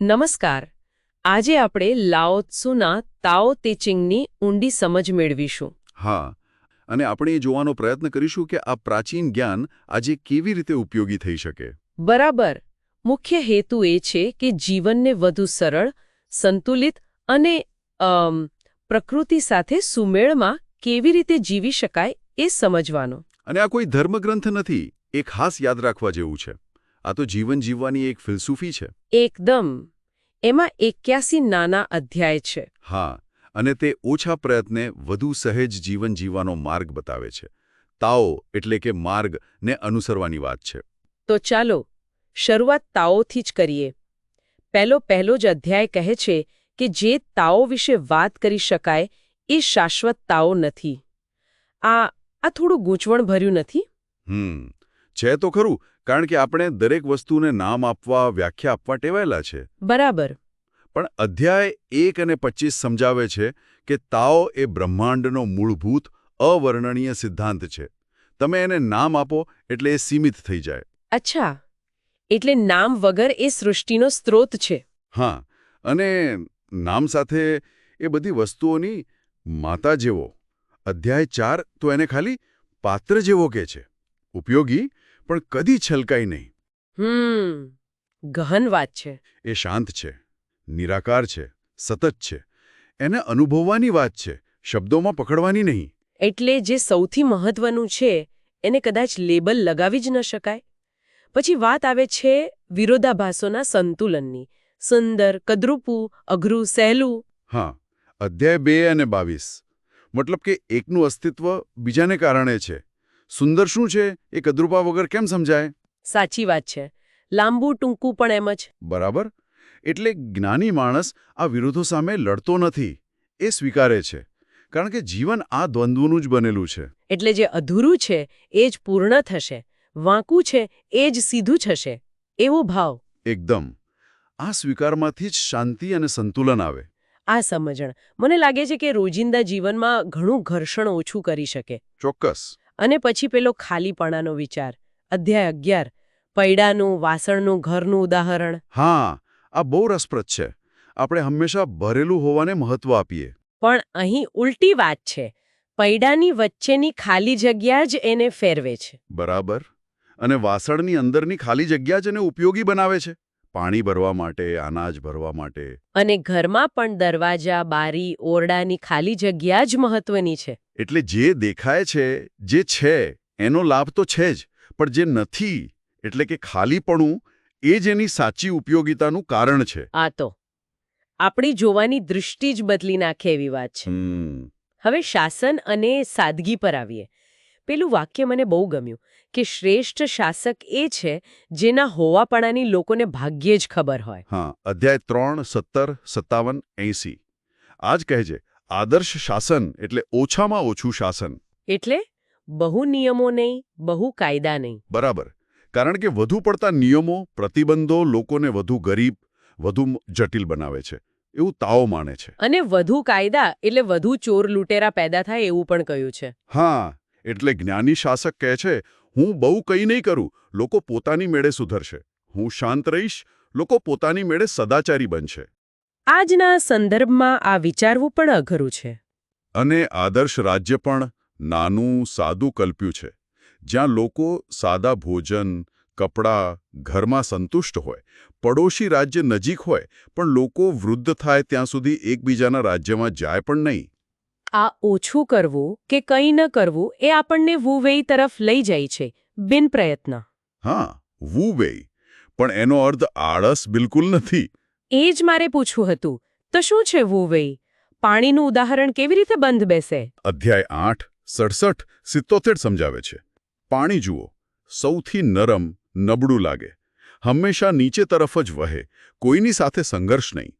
નમસ્કાર. આજે આપણે લાઓત્સુના તાઓ તેચિંગની ઊંડી સમજ મેળવીશું. હા અને આપણે એ જોવાનો પ્રયત્ન કરીશું કે આ પ્રાચીન જ્ઞાન આજે કેવી રીતે ઉપયોગી થઈ શકે. બરાબર. મુખ્ય હેતુ એ છે કે જીવનને વધુ સરળ સંતુલિત અને પ્રકૃતિ સાથે સુમેળમાં કેવી રીતે જીવી શકાય એ સમજવાનો. અને આ કોઈ ધર્મગ્રંથ નથી એ ખાસ યાદ રાખવા જેવું છે. આ તો જીવન જીવવાની એક ફિલસૂફી છે. એકદમ. એમાં એક્યાસી નાના અધ્યાય છે. હા અને તે ઓછા પ્રયત્ને વધુ સહેજ જીવન જીવવાનો માર્ગ બતાવે છે. તાઓ એટલે કે માર્ગ ને અનુસરવાની વાત છે. તો ચાલો શરૂઆત તાઓથી જ કરીએ. પહેલો પહેલો જ અધ્યાય કહે છે કે જે તાઓ વિશે વાત કરી શકાય એ શાશ્વત તાઓ નથી. આ આ થોડું ગૂંચવણભર્યું નથી? હમ છે તો ખરું કારણ કે આપણે દરેક વસ્તુને નામ આપવા વ્યાખ્યા આપવા ટેવાયેલા છે. બરાબર. પણ અધ્યાય એક અને પચીસ સમજાવે છે કે તાઓ એ બ્રહ્માંડનો મૂળભૂત અવર્ણનીય સિદ્ધાંત છે. તમે એને નામ આપો એટલે એ સીમિત થઈ જાય. અચ્છા. એટલે નામ વગર એ સૃષ્ટિનો સ્ત્રોત છે. હા અને નામ સાથે એ બધી વસ્તુઓની માતા જેવો. અધ્યાય ચાર તો એને ખાલી પાત્ર જેવો કે છે. ઉપયોગી પણ કદી છલકાઈ નહીં. હમ ગહન વાત છે. એ શાંત છે નિરાકાર છે સતત છે. એને અનુભવવાની વાત છે શબ્દોમાં પકડવાની નહીં. એટલે જે સૌથી મહત્વનું છે એને કદાચ લેબલ લગાવી જ ન શકાય. પછી વાત આવે છે વિરોધાભાસોના સંતુલનની. સુંદર કદરૂપું અઘરું સહેલું. હા અધ્યાય બે અને બાવીસ. મતલબ કે એકનું અસ્તિત્વ બીજાને કારણે છે. સુંદર શું છે? એ કદરૂપા વગર કેમ સમજાય? સાચી વાત છે. લાંબુ ટૂંકું પણ એમ જ. બરાબર? એટલે જ્ઞાની માણસ આ વિરોધો સામે લડતો નથી. એ સ્વીકારે છે. કારણ કે જીવન આ દ્વંદ્વનું જ બનેલું છે. એટલે જે અધૂરું છે એ જ પૂર્ણ થશે. વાંકું છે એ જ સીધું થશે. એવો ભાવ. એકદમ. આ સ્વીકારમાંથી જ શાંતિ અને સંતુલન આવે. આ સમજણ. મને લાગે છે કે રોજિંદા જીવનમાં ઘણું ઘર્ષણ ઓછું કરી શકે. ચોક્કસ. અને પછી પેલો ખાલીપણાનો વિચાર. અધ્યાય અગિયાર. પૈડાનું વાસણનું ઘરનું ઉદાહરણ. હા આ બહુ રસપ્રદ છે. આપણે હંમેશા ભરેલું હોવાને મહત્વ આપીએ. પણ અહીં ઉલટી વાત છે. પૈડાની વચ્ચેની ખાલી જગ્યા જ એને ફેરવે છે. બરાબર. અને વાસણની અંદરની ખાલી જગ્યા જ એને ઉપયોગી બનાવે છે. પાણી ભરવા માટે અનાજ ભરવા માટે. અને ઘરમાં પણ દરવાજા બારી ઓરડાની ખાલી જગ્યા જ મહત્વની છે. એટલે જે દેખાય છે જે છે એનો લાભ તો છે જ પણ જે નથી એટલે કે ખાલીપણું એ જ એની સાચી ઉપયોગિતાનું કારણ છે. આ તો. આપણી જોવાની દૃષ્ટિ જ બદલી નાખે એવી વાત છે. હવે શાસન અને સાદગી પર આવીએ. પેલું વાક્ય મને બહુ ગમ્યું કે શ્રેષ્ઠ શાસક એ છે જેના હોવાપણાની લોકોને ભાગ્યે જ ખબર હોય. હા અધ્યાય ત્રણ સત્તર સત્તાવન એંસી. આ જ કહે છે આદર્શ શાસન એટલે ઓછામાં ઓછું શાસન. એટલે? બહુ નિયમો નહીં બહુ કાયદા નહીં. બરાબર. કારણ કે વધુ પડતા નિયમો પ્રતિબંધો લોકોને વધુ ગરીબ વધુ જટિલ બનાવે છે. એવું તાવ માને છે. અને વધુ કાયદા એટલે વધુ ચોર લૂંટેરા પેદા થાય એવું પણ કહ્યું છે. હા એટલે જ્ઞાની શાસક કહે છે હું બહુ કંઈ નહીં કરું લોકો પોતાની મેળે સુધરશે. હું શાંત રહીશ લોકો પોતાની મેળે સદાચારી બનશે. આજના સંદર્ભમાં આ વિચારવું પણ અઘરું છે. અને આદર્શ રાજ્ય પણ નાનું સાદું કલ્પ્યું છે. જ્યાં લોકો સાદા ભોજન કપડાં ઘરમાં સંતુષ્ટ હોય પડોશી રાજ્ય નજીક હોય પણ લોકો વૃદ્ધ થાય ત્યાં સુધી એકબીજાના રાજ્યમાં જાય પણ નહીં. આ ઓછું કરવું કે કંઈ ન કરવું એ આપણને વુવેઈ તરફ લઈ જાય છે બિન પ્રયત્ન. હા વુ વેઈ. પણ એનો અર્થ આળસ બિલકુલ નથી. એ જ મારે પૂછવું હતું. તો શું છે વુવેઈ પાણીનું ઉદાહરણ કેવી રીતે બંધ બેસે? અધ્યાય આઠ સડસઠ સિત્તોતેર સમજાવે છે. પાણી જુઓ સૌથી નરમ નબળું લાગે. હંમેશા નીચે તરફ જ વહે કોઈની સાથે સંઘર્ષ નહીં.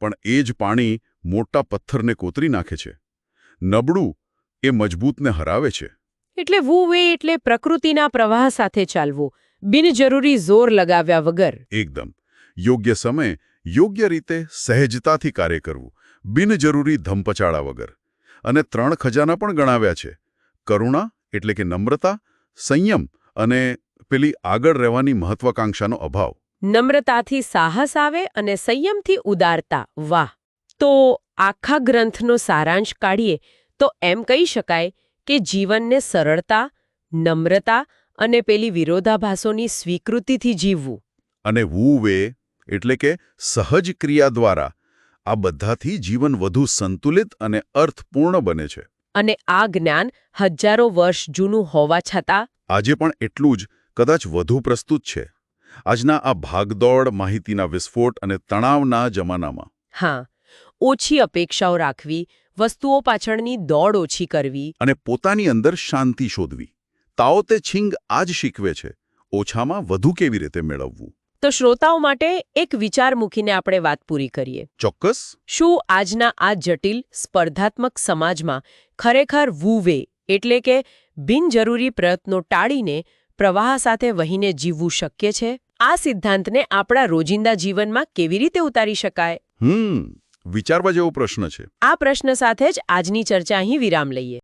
પણ એ જ પાણી મોટા પથ્થરને કોતરી નાખે છે. નબળું એ મજબૂતને હરાવે છે. એટલે વુવે એટલે પ્રકૃતિના પ્રવાહ સાથે ચાલવું. બિનજરૂરી જોર લગાવ્યા વગર. એકદમ. યોગ્ય સમય યોગ્ય રીતે સહેજતાથી કાર્ય કરવું. બિનજરૂરી ધમપચાળા વગર. અને ત્રણ ખજાના પણ ગણાવ્યા છે. કરુણા એટલે કે નમ્રતા સંયમ અને પેલી આગળ રહેવાની મહત્વાકાંક્ષાનો અભાવ. નમ્રતાથી સાહસ આવે અને સંયમથી ઉદારતા. વાહ! તો આખા ગ્રંથનો સારાંશ કાઢીએ તો એમ કહી શકાય કે જીવનને સરળતા નમ્રતા અને પેલી વિરોધાભાસોની સ્વીકૃતિથી જીવવું. અને વુ વે એટલે કે સહજ ક્રિયા દ્વારા આ બધાથી જીવન વધુ સંતુલિત અને અર્થપૂર્ણ બને છે. અને આ જ્ઞાન હજારો વર્ષ જૂનું હોવા છતાં આજે પણ એટલું જ કદાચ વધુ પ્રસ્તુત છે. આજના આ ભાગદોડ માહિતીના વિસ્ફોટ અને તણાવના જમાનામાં. હા ઓછી અપેક્ષાઓ રાખવી વસ્તુઓ પાછળની દોડ ઓછી કરવી. અને પોતાની અંદર શાંતિ શોધવી. તાઓ તે છિંગ આ જ શીખવે છે. ઓછામાં વધુ કેવી રીતે મેળવવું? તો શ્રોતાઓ માટે એક વિચાર મૂકીને આપણે વાત પૂરી કરીએ. ચોક્કસ. શું આજના આ જટિલ સ્પર્ધાત્મક સમાજમાં ખરેખર વુવે એટલે કે બિનજરૂરી પ્રયત્નો ટાળીને પ્રવાહ સાથે વહીને જીવવું શક્ય છે? આ સિદ્ધાંતને આપણા રોજિંદા જીવનમાં કેવી રીતે ઉતારી શકાય? હમ. વિચારવા જેવો પ્રશ્ન છે. આ પ્રશ્ન સાથે જ આજની ચર્ચા અહીં વિરામ લઈએ.